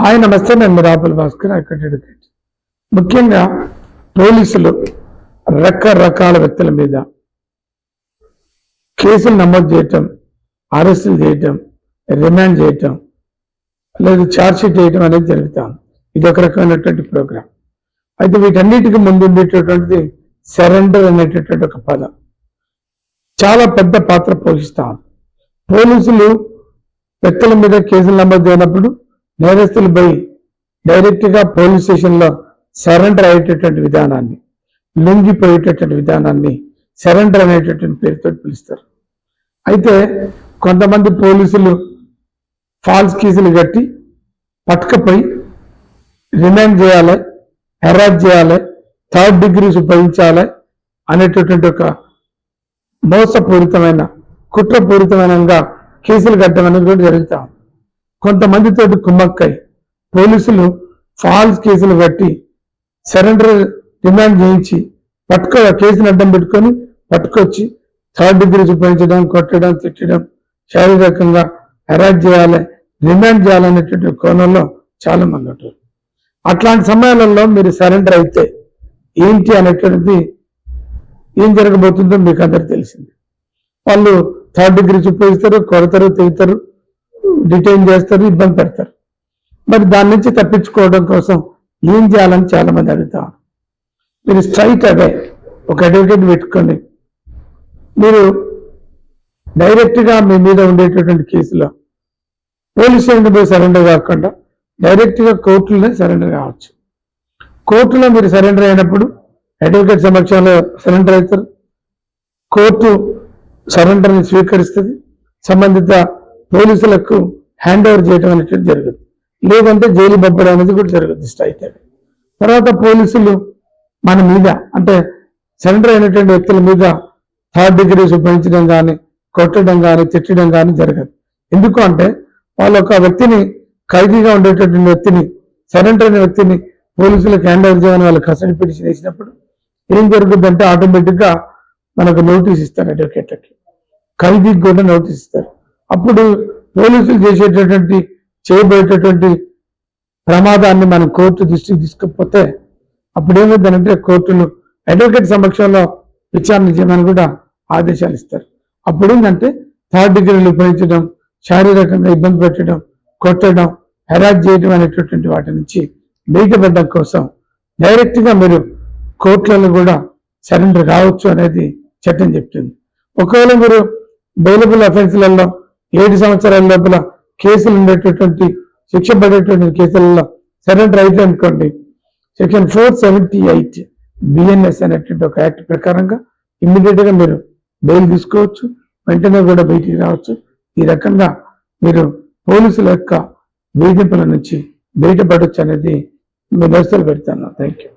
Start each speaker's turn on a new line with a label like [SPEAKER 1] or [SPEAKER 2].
[SPEAKER 1] Hi నమస్తే నేను రాపుల్ భాస్కర్ అక్కడ ముఖ్యంగా పోలీసులు రకరకాల వ్యక్తుల మీద కేసులు నమోదు చేయటం అరెస్టులు చేయటం రిమాండ్ చేయటం లేదు ఛార్జ్షీట్ చేయటం అనేది జరుగుతాం ఇది ఒక రకమైనటువంటి ప్రోగ్రాం. అయితే వీటన్నిటికీ ముందు ఉండేటటువంటిది సరెండర్ అనేటటువంటి ఒక పదం. చాలా పెద్ద పాత్ర పోషిస్తాం పోలీసులు వ్యక్తుల మీద కేసులు నమోదు చేయనప్పుడు నేరస్తులు పోయి డైరెక్ట్గా పోలీస్ స్టేషన్లో సరెండర్ అయ్యేటటువంటి విధానాన్ని లొంగిపోయేటటువంటి విధానాన్ని సరెండర్ అనేటటువంటి పేరుతో పిలుస్తారు. అయితే కొంతమంది పోలీసులు ఫాల్స్ కేసులు కట్టి పట్టుకపోయి రిమాండ్ చేయాలి హెరాజ్ చేయాలి థర్డ్ డిగ్రీస్ ఉపయోగించాలి అనేటటువంటి ఒక మోసపూరితమైన కుట్రపూరితమైనగా కేసులు కట్టడం అనేది కూడా జరుగుతాం కొంతమందితో కుమ్మక్కై. పోలీసులు ఫాల్స్ కేసులు కట్టి సరెండర్ డిమాండ్ చేయించి పట్టుకో కేసుని అడ్డం పెట్టుకొని పట్టుకొచ్చి థర్డ్ డిగ్రీ చూపించడం కొట్టడం తిట్టడం శారీరకంగా హెరాజ్ చేయాలి రిమాండ్ చేయాలనేటువంటి కోణంలో చాలా మంది ఉంటారు. అట్లాంటి సమయాలలో మీరు సరెండర్ అయితే ఏంటి అనేటువంటిది ఏం జరగబోతుందో మీకు అందరికి తెలిసింది. వాళ్ళు థర్డ్ డిగ్రీ చూపిస్తారు కొడతారు తెగుతారు డిటైన్ చేస్తారు ఇబ్బంది పెడతారు. మరి దాని నుంచి తప్పించుకోవడం కోసం ఏం చేయాలని చాలా మంది అడుగుతా మీరు స్ట్రైట్ అవే ఒక అడ్వకేట్ పెట్టుకోండి. మీరు డైరెక్ట్గా మీ మీద ఉండేటటువంటి కేసులో పోలీసులను పోయి సరెండర్ కాకుండా డైరెక్ట్గా కోర్టులోనే సరెండర్ కావచ్చు. కోర్టులో మీరు సరెండర్ అయినప్పుడు అడ్వకేట్ సమక్షంలో సరెండర్ అవుతారు. కోర్టు సరెండర్ని స్వీకరిస్తుంది. సంబంధిత పోలీసులకు హ్యాండ్ ఓవర్ చేయడం అనేటువంటి జరుగుతుంది. లేదంటే జైలు పంపడం అనేది కూడా జరుగుతుంది స్ట్రైట్ తర్వాత పోలీసులు మన మీద అంటే సరెండర్ అయినటువంటి వ్యక్తుల మీద థర్డ్ డిగ్రీస్ ఉపయోగించడం కానీ కొట్టడం కానీ తిట్టడం కానీ జరగదు. ఎందుకు అంటే వాళ్ళ ఒక వ్యక్తిని ఖైదీగా ఉండేటటువంటి వ్యక్తిని సరెండర్ అయిన వ్యక్తిని పోలీసులకు హ్యాండ్ ఓవర్ చేయమని వాళ్ళు కస్టడీ పిటిషన్ వేసినప్పుడు ఏం జరుగుతుందంటే ఆటోమేటిక్గా మనకు నోటీస్ ఇస్తారు అడ్వకేట్లకి ఖైదీకి కూడా నోటీస్ ఇస్తారు. అప్పుడు పోలీసులు చేసేటటువంటి చేయబోయేటటువంటి ప్రమాదాన్ని మనం కోర్టు దృష్టికి తీసుకుపోతే అప్పుడేమవుతుందంటే కోర్టులు అడ్వకేట్ సమక్షంలో విచారణ చేయమని కూడా ఆదేశాలు ఇస్తారు. అప్పుడేంటంటే థర్డ్ డిగ్రీలు ఉపయోగించడం శారీరకంగా ఇబ్బంది పెట్టడం కొట్టడం హెరాజ్ చేయడం అనేటటువంటి వాటి నుంచి బయటపడడం కోసం డైరెక్ట్గా మీరు కోర్టులలో కూడా సరెండర్ కావచ్చు అనేది చట్టం చెప్తుంది. ఒకవేళ మీరు బెయిలబుల్ అఫెన్స్లలో ఏడు సంవత్సరాల లోపల కేసులు ఉండేటటువంటి శిక్ష పడేటువంటి కేసులలో సరెండర్ అయితే అనుకోండి. Section four seventy eight BNS అనేటువంటి ఒక యాక్ట్ ప్రకారంగా ఇమ్మీడియట్గా మీరు బెయిల్ తీసుకోవచ్చు. వెంటనే కూడా బయటికి రావచ్చు. ఈ రకంగా మీరు పోలీసుల యొక్క వేధింపుల నుంచి బయటపడవచ్చు అనేది మీ దర్శలు పెడతాను. Thank you